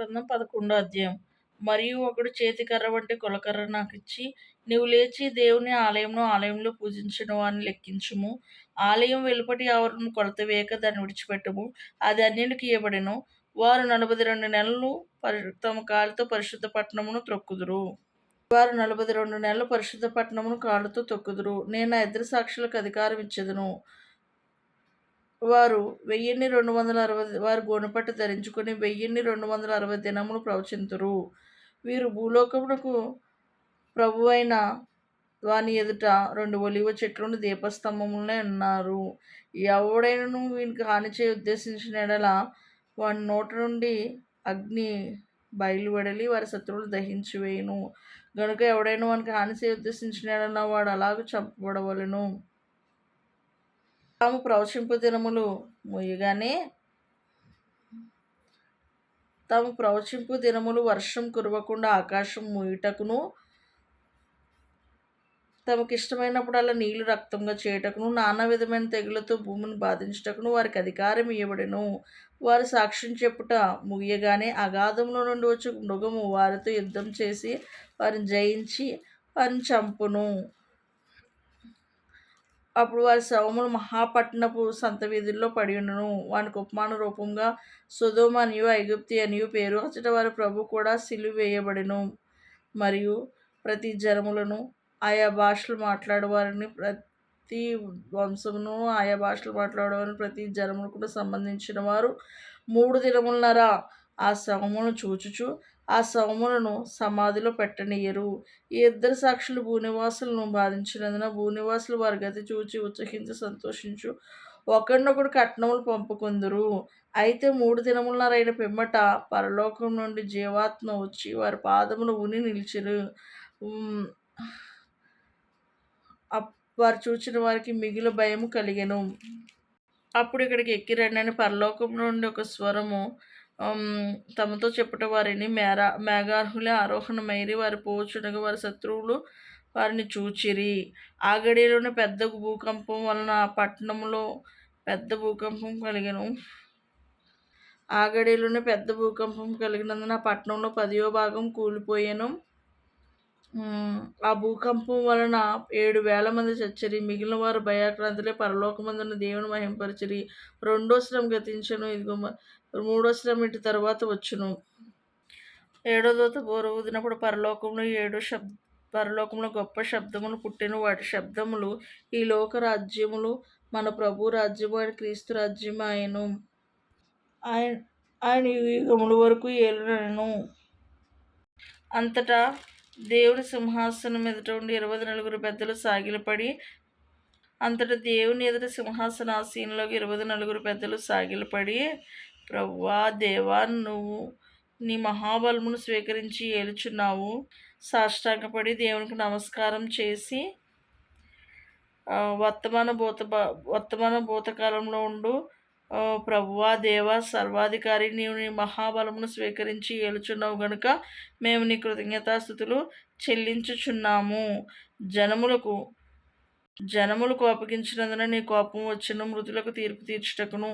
గ్రంథం పదకొండో అధ్యాయం. మరియు ఒకడు చేతికర్ర వంటి కొలకర్ర నాకు ఇచ్చి నీవు లేచి దేవుని ఆలయంలో ఆలయంలో పూజించడం అని లెక్కించుము. ఆలయం వెలుపటి ఆవరణం కొలత వేయక దాన్ని విడిచిపెట్టము. అది అన్నిటికి ఇవ్వబడెను వారు నలభై రెండు నెలలు పరి తమ కాళ్ళతో పరిశుద్ధ పట్టణమును త్రొక్కుదురు. వారు నలభై రెండు నెలలు పరిశుద్ధ పట్టణమును కాళ్ళతో తొక్కుదురు. నేను ఆ ఇద్దరు సాక్షులకు అధికారం ఇచ్చేదను. వారు వెయ్యిన్ని రెండు వందల అరవై వారు గోనెపట్టు ధరించుకొని వెయ్యిన్ని రెండు వందల అరవై దినములు ప్రవచింతురు. వీరు భూలోకమునకు ప్రభువైన వాని ఎదుట రెండు ఒలివ చెట్లను దీపస్తంభములనే ఉన్నారు ఎవడైనను వీనికి హాని చేయ ఉద్దేశించిన ఎడల వాని నోట నుండి అగ్ని బయలువెడలి వారి శత్రువులు దహించి వేయను. గనుక ఎవడైనా వానికి హాని చేయ ఉద్దేశించిన ఎడల వాడు అలాగ చంపబడవలను. తాము ప్రవచింపు దినములు ముయ్యగానే తాము ప్రవచింపు దినములు వర్షం కురవకుండా ఆకాశం మూయుటకును తమకు ఇష్టమైనప్పుడల్లా నీళ్ళు రక్తంగా చేయటకును నానా విధమైన తెగులతో భూమిని బాధించటకును వారికి అధికారం ఇవ్వబడెను వారు సాక్ష్యం చెప్పుట ముగియగానే అగాధంలో నుండి వచ్చి మృగము వారితో యుద్ధం చేసి వారిని జయించి వారిని చంపును. అప్పుడు వారి శవములు మహాపట్నపు సంత వీధుల్లో పడి ఉండను. వానికి ఉపమాన రూపంగా సుధోమ అనియు ఐగుప్తి అనియు పేరు అచ్చట వారి ప్రభు కూడా సిలువ వేయబడిను. మరియు ప్రతి జనములను ఆయా భాషలు మాట్లాడేవారిని ప్రతి వంశమును ఆయా భాషలు మాట్లాడేవారిని ప్రతి జనములకు సంబంధించిన వారు మూడు దినములనరా. ఆ శవమును చూచుచు ఆ శవములను సమాధిలో పెట్టనీయరు. ఈ ఇద్దరు సాక్షులు భూనివాసులను బాధించినందున భూనివాసులు వారి గతి చూచి ఉత్సహించి సంతోషించు. ఒకరినొకడు కట్నములు పంపుకుందరు. అయితే మూడు దినములనరైన పిమ్మట పరలోకం నుండి జీవాత్మ వచ్చి వారి పాదమును ఉని నిలిచిరు. వారు చూచిన వారికి మిగిలి భయము కలిగెను. అప్పుడు ఇక్కడికి ఎక్కిరండి అని పరలోకం నుండి ఒక స్వరము తమతో చెప్పుట వారిని మేరా మేఘార్హులే ఆరోహణమైరి వారి పోచునగా వారి శత్రువులు వారిని చూచిరి. ఆగడిలోని పెద్ద భూకంపం వలన ఆ పట్టణంలో పెద్ద భూకంపం కలిగను. ఆ పెద్ద భూకంపం కలిగినందున ఆ పట్టణంలో పదియో భాగం కూలిపోయాను. ఆ. భూకంపం వలన ఏడు వేల మంది చచ్చరి మిగిలిన వారు భయాక్రాంతులే పరలోకమందున దేవుని మహింపరిచిరి. రెండో శ్రమ గతించను ఇదిగో మూడో శ్రమ ఇంటి తర్వాత వచ్చును. ఏడో దోత బోరవుదినప్పుడు పరలోకంలో ఏడు శబ్ద పరలోకంలో గొప్ప శబ్దములు పుట్టిన. వాటి శబ్దములు ఈ లోక రాజ్యములు మన ప్రభు రాజ్యము ఆయన క్రీస్తు రాజ్యము ఆయను ఆయన ఆయన యుగముల వరకు ఏలునను. అంతటా దేవుని సింహాసనం ఎదుట ఉండి ఇరవై నలుగురు పెద్దలు సాగిలపడి అంతట దేవుని ఎదుట సింహాసనాసీనలోకి ఇరవై నలుగురు పెద్దలు సాగిలపడి ప్రవ్వా దేవా నువ్వు నీ మహాబలమును స్వీకరించి ఏలుచున్నావు సాష్టాంగపడి దేవునికి నమస్కారం చేసి వర్తమాన భూత వర్తమాన భూతకాలంలో ఉండు. ప్రభువా దేవ సర్వాధికారి నీవు నీ మహాబలమును స్వీకరించి ఏలుచున్నావు గనుక మేము నీ కృతజ్ఞతాస్థుతులు చెల్లించుచున్నాము. జనములకు జనములకు అప్పగించినందున నీ కోపం వచ్చిన మృతులకు తీర్పు తీర్చుటకును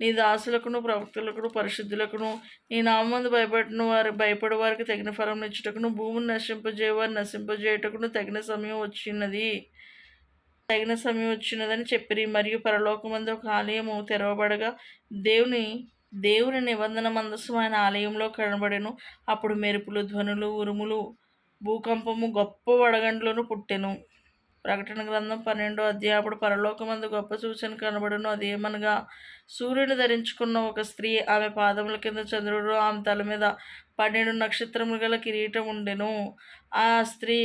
నీ దాసులకును ప్రవక్తులకును పరిశుద్ధులకును నీ నామందు భయపడిన వారి భయపడే వారికి తగిన ఫలం ఇచ్చుటకును భూమిని నశింపజేయవారు నశింపజేయుటకును తగిన సమయం వచ్చినది. తగిన సమయం వచ్చినదని చెప్పిరి. మరియు పరలోకమందు ఒక ఆలయము తెరవబడగా దేవుని దేవుని నిబంధన మందస్సు ఆలయంలో కనబడెను. అప్పుడు మెరుపులు ధ్వనులు ఉరుములు భూకంపము గొప్ప వడగండ్లను పుట్టెను. ప్రకటన గ్రంథం పన్నెండో అధ్యాయం. అప్పుడు పరలోకమందు గొప్ప సూచన కనబడును. అదేమనగా సూర్యుని ధరించుకున్న ఒక స్త్రీ ఆమె పాదముల కింద చంద్రుడు ఆమె తల మీద పన్నెండు నక్షత్రములు గల కిరీటం ఉండెను ఆ స్త్రీ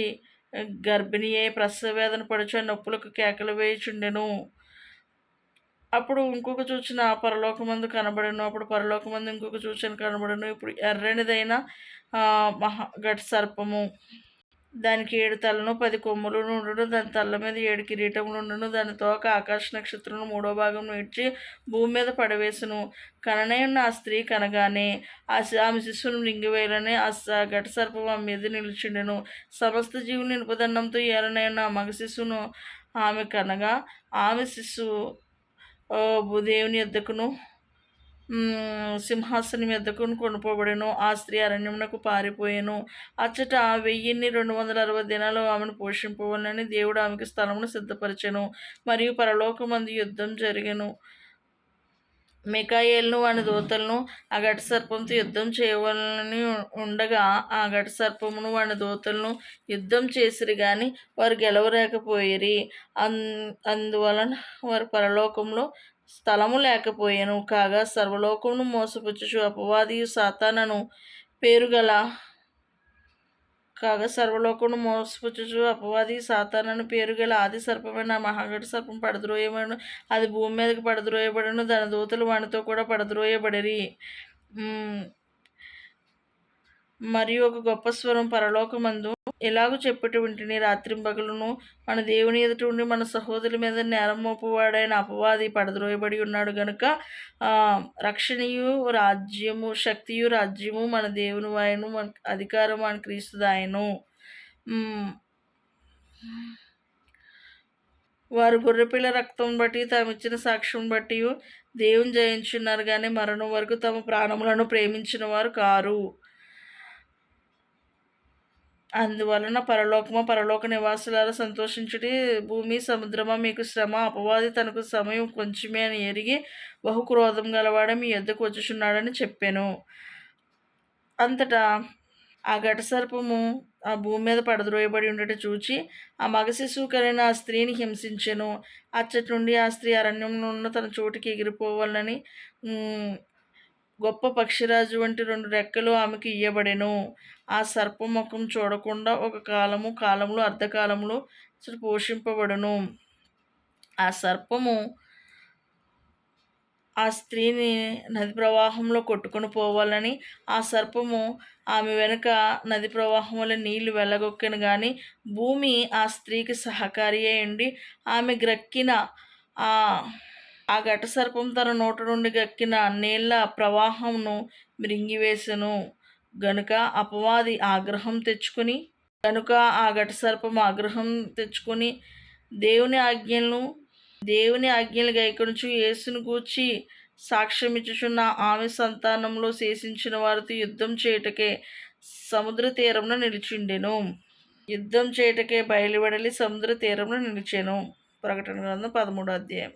గర్భిణి ప్రసవ వేదన పడుచు నొప్పులకు కేకలు వేయుచుండెను. అప్పుడు ఇంకొక చూచిన పరలోకమందు కనబడను అప్పుడు పరలోకమందు ఇంకొక చూచిన కనబడను. ఇప్పుడు ఎర్రనిదైన మహా ఘట్ సర్పము దానికి ఏడు తలను పది కొమ్ములు నుండును దాని తల్ల మీద ఏడు కిరీటములు ఉండును దాని తోక ఆకాశ నక్షత్రం మూడో భాగం ఇడ్చి భూమి మీద పడవేసును. కననయున్న ఆ స్త్రీ కనగానే ఆ ఆమె శిశువును లింగివేయాలని ఆ ఘట సర్పం ఆమె మీద నిలిచిండెను. సమస్త జీవుని నిపుదండంతో ఏలనైన ఆ మగ శిశువును ఆమె కనగా ఆమె శిశువు భూదేవుని ఎద్దకును. సింహాసనం ఎద్దకుని కొనుకోబడెను ఆ స్త్రీ అరణ్యమునకు పారిపోయాను. అచ్చట వెయ్యిన్ని రెండు వందల అరవై దినాలు ఆమెను పోషింపవలని దేవుడు ఆమెకు స్థలమును సిద్ధపరిచెను. మరియు పరలోకమంది యుద్ధం జరిగెను. మికాయేల్ను వాని దూతలను ఆ ఘట సర్పంతో యుద్ధం చేయవలని ఉండగా ఆ ఘట సర్పమును వాని దూతలను యుద్ధం చేసిరి కానీ వారు గెలవలేకపోయిరి. అన్ అందువలన వారు పరలోకంలో స్థలము లేకపోయాను. కాగా సర్వలోకమును మోసపుచ్చు అపవాదియు సాతానను పేరుగల. కాగా సర్వలోకమును మోసపుచ్చు అపవాది సాతానను పేరు గల ఆది సర్పమైన ఆ సర్పం పడద్రోయబడను. అది భూమి మీదకి పడద్రోయబడను. దాని దూతలు వానితో కూడా పడద్రోయబడరి. మరియు ఒక గొప్ప స్వరం పరలోకమందు ఎలాగూ చెప్పుట వింటిని మన దేవుని ఎదుట ఉండి మన సహోదరుల మీద నేరం మోపువాడైన అపవాది పడద్రోయబడి ఉన్నాడు గనుక రక్షణీయు రక్షణయు రాజ్యము శక్తియు రాజ్యము మన దేవుని వాయను మన అధికారం మన క్రీస్తుదాయను మ్, వారు గొర్రెపిల్ల రక్తం బట్టి తాము ఇచ్చిన సాక్ష్యం బట్టి దేవుని జయించున్నారు కానీ మరణం వరకు తమ ప్రాణములను ప్రేమించిన వారు కారు. అందువలన పరలోకము పరలోక నివాసులారా సంతోషించుడి. భూమి సముద్రమా మీకు శ్రమ అపవాది తనకు సమయం కొంచెమే అని ఎరిగి బహు క్రోధం గలవాడ మీ ఎద్దకు వచ్చుచున్నాడని చెప్పాను. అంతటా ఆ ఘట సర్పము ఆ భూమి మీద పడద్రోయబడి ఉండటం చూచి ఆ మగ శిశువు కలిగిన ఆ స్త్రీని హింసించెను. అచ్చటి నుండి ఆ స్త్రీ అరణ్యంలో ఉన్న తన చోటుకి ఎగిరిపోవాలని గొప్ప పక్షిరాజు వంటి రెండు రెక్కలు ఆమెకు ఇయ్యబడెను. ఆ సర్ప ముఖం చూడకుండా ఒక కాలము కాలములు అర్ధకాలములు పోషింపబడును. ఆ సర్పము ఆ స్త్రీని నది ప్రవాహంలో కొట్టుకొని పోవాలని ఆ సర్పము ఆమె వెనుక నది ప్రవాహం వల్ల నీళ్ళు వెళ్ళగొక్కను కానీ భూమి ఆ స్త్రీకి సహకారి అయ్యండి ఆమె గ్రక్కిన ఆ ఆ ఘట సర్పం తన నోట నుండి గక్కిన నీళ్ళ ప్రవాహంను మృంగివేసెను. గనుక అపవాది ఆగ్రహం తెచ్చుకుని కనుక ఆ ఘట సర్పం ఆగ్రహం తెచ్చుకొని దేవుని ఆజ్ఞలను దేవుని ఆజ్ఞలు గైకొనుచు యేసును గూర్చి సాక్ష్యమిచ్చుచున్న ఆమె సంతానంలో శేషించిన వారితో యుద్ధం చేయుటకే సముద్ర తీరంలో నిలిచిండెను. యుద్ధం చేయుటకే బయలువెడలి సముద్ర తీరంలో నిలిచెను. ప్రకటన గ్రంథం పదమూడో అధ్యాయం.